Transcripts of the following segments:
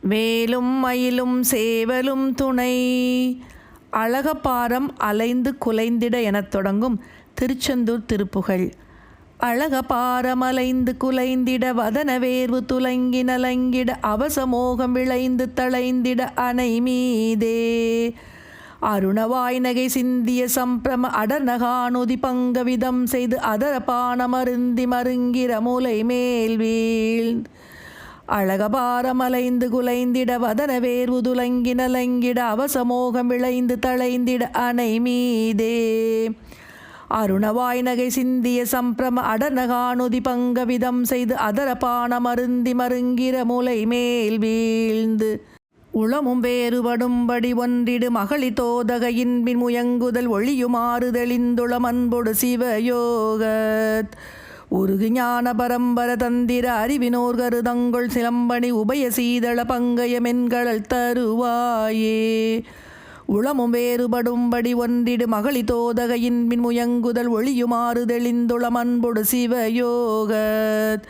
வேலும் மயிலும் சேவலும் துணை. அழகப்பாரம் அலைந்து குலைந்திட எனத் தொடங்கும் திருச்செந்தூர் திருப்புகழ். அழகபாரம் அலைந்து குலைந்திட வதன வேர்வு துலங்கி நலங்கிட அவசமோகம் விளைந்து தளைந்திட அணை மீதே. அருணவாய் நகை சிந்திய சம்பிரம அடர்நகானுதி பங்கவிதம் செய்து அதர பானமருந்தி மருங்கிற மூலை மேல் வீழ்ந்து அழகபாரமலைந்து குலைந்திட வதன வேர்வுதுலங்கி நலங்கிட அவசமோகம் விளைந்து தளைந்திட அணை மீதே. அருணவாய் நகை சிந்திய சம்பிரம அடனகானுதி பங்கவிதம் செய்து அதர பானமருந்தி மருங்கிற முலை மேல் வீழ்ந்து. உளமும் வேறுபடும்படி ஒன்றிடு மகளி தோதகையின்பின் முயங்குதல் ஒளியுமாறு தெளிந்துளம் அன்பொடு சிவயோகத் உருகு ஞான பரம்பர தந்திர அறிவினோர் கருதங்கள் சிலம்பணி உபய சீதள பங்கய மென்களல் தருவாயே. உளமும் வேறுபடும்படி ஒன்றிடு மகளி தோதகையின் மின் முயங்குதல் ஒளியுமாறு தெளிந்துளம் அன்பொடு சிவயோகத்.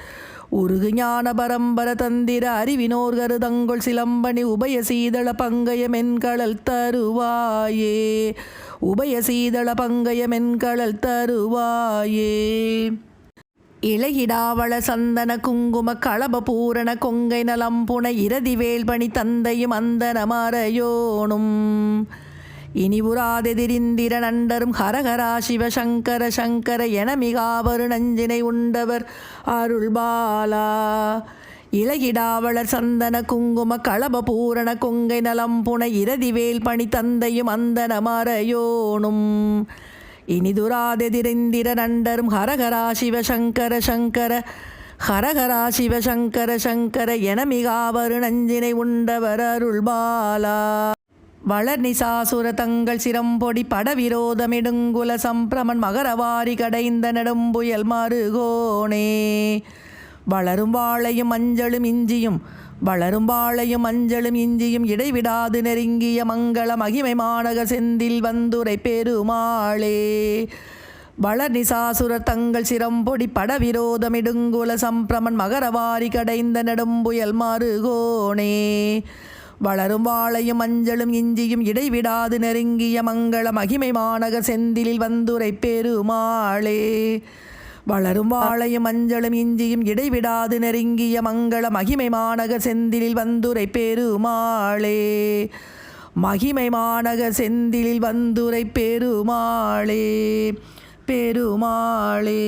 உருகு ஞான பரம்பர தந்திர அறிவினோர் கருதங்கள் சிலம்பணி உபய சீதள பங்கய மென்களல் தருவாயே. உபய சீதள பங்கய மென்களல் தருவாயே. இளையிடாவள சந்தன குங்கும களப பூரண கொங்கை நலம் புன வேல்பணி தந்தையும் அந்தன மறையோனும் நண்டரும் ஹரஹரா சிவசங்கர சங்கர என மிகாவரு நஞ்சினை உண்டவர் அருள்பாலா. பாலா சந்தன குங்கும களப பூரண கொங்கை நலம் புன இரதி வேல்பணி தந்தையும் அந்தன மறையோனும் இனிதுராதெதிரிந்திர நண்டரும் ஹரஹரா சிவசங்கர சங்கர ஹரஹரா சிவசங்கர சங்கர என மிகாவரு நஞ்சினை உண்டவர் அருள் பாலா வளர் நிசாசுர தங்கள் சிரம்பொடி படவிரோதமிடுங்குல சம்பிரமன் மகரவாரி கடைந்த நெடும்புயல் மருகோனே வளரும் வாழையும் மஞ்சளும் இஞ்சியும் வளரும் வாழையும் மஞ்சளும் இஞ்சியும் இடைவிடாது நெருங்கிய மங்கள மகிமை மாநக செந்தில் வந்துரை பெருமாளே. வளர் நிசாசுர தங்கள் சிரம்பொடி படவிரோதமிடுங்குல சம்பிரமன் மகரவாரி கடைந்த நெடும்புயல் மருகோனே வளரும் வாழையும் மஞ்சளும் இஞ்சியும் இடைவிடாது நெருங்கிய மங்கள மகிமை மாநக செந்திலில் வந்துரை பெருமாளே. வளரும் வாழையும் மஞ்சளும் இஞ்சியும் இடைவிடாது நெருங்கிய மங்கள மகிமை மாநக செந்திலில் வந்துரை பெருமாளே. மகிமை மாநக செந்திலில் வந்துரை பெருமாளே பெருமாளே.